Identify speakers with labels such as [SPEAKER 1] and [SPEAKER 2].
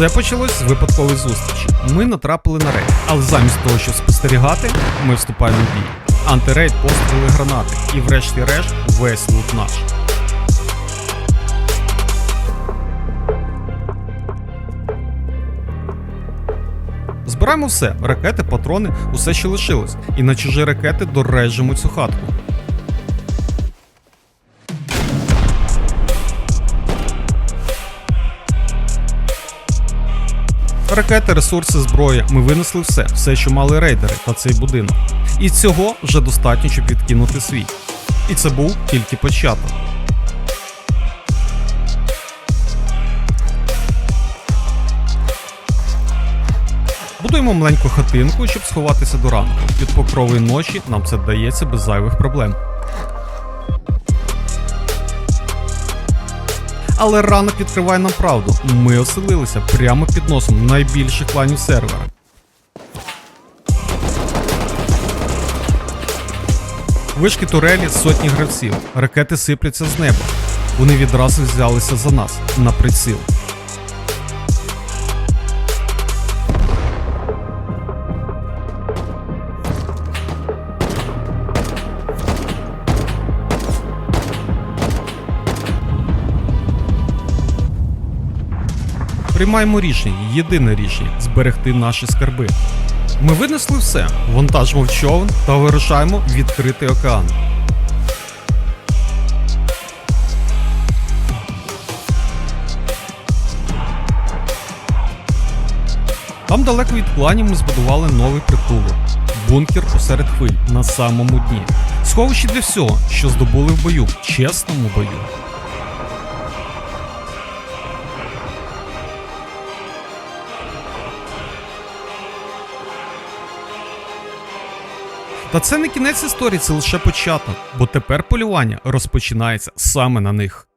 [SPEAKER 1] Все почалось з випадкової зустрічі. Ми натрапили на рейд, але замість того, щоб спостерігати, ми вступаємо в бій. Антирейд, постріли, гранати. І врешті-решт весь лут наш. Збираємо все: ракети, патрони, усе, що лишилось. І на чужі ракети дорежемо цю хатку. Ракети, ресурси, зброя. Ми винесли все, все, що мали рейдери та цей будинок. І цього вже достатньо, щоб відкинути свій. І це був тільки початок. Будуємо маленьку хатинку, щоб сховатися до ранку. Від покрової ночі нам це вдається без зайвих проблем. Але ранок відкриває нам правду. Ми оселилися прямо під носом найбільших кланів сервера. Вишки турелі сотні гравців, ракети сипляться з неба. Вони відразу взялися за нас на приціл. Приймаємо рішення, єдине рішення зберегти наші скарби. Ми винесли все, вантажимо в човен та вирушаємо відкритий океан. Там далеко від планів ми збудували новий притулок. Бункер посеред хвиль на самому дні. Сховище для всього, що здобули в бою, чесному бою. Та це не кінець історії, це лише початок, бо тепер полювання розпочинається саме на них.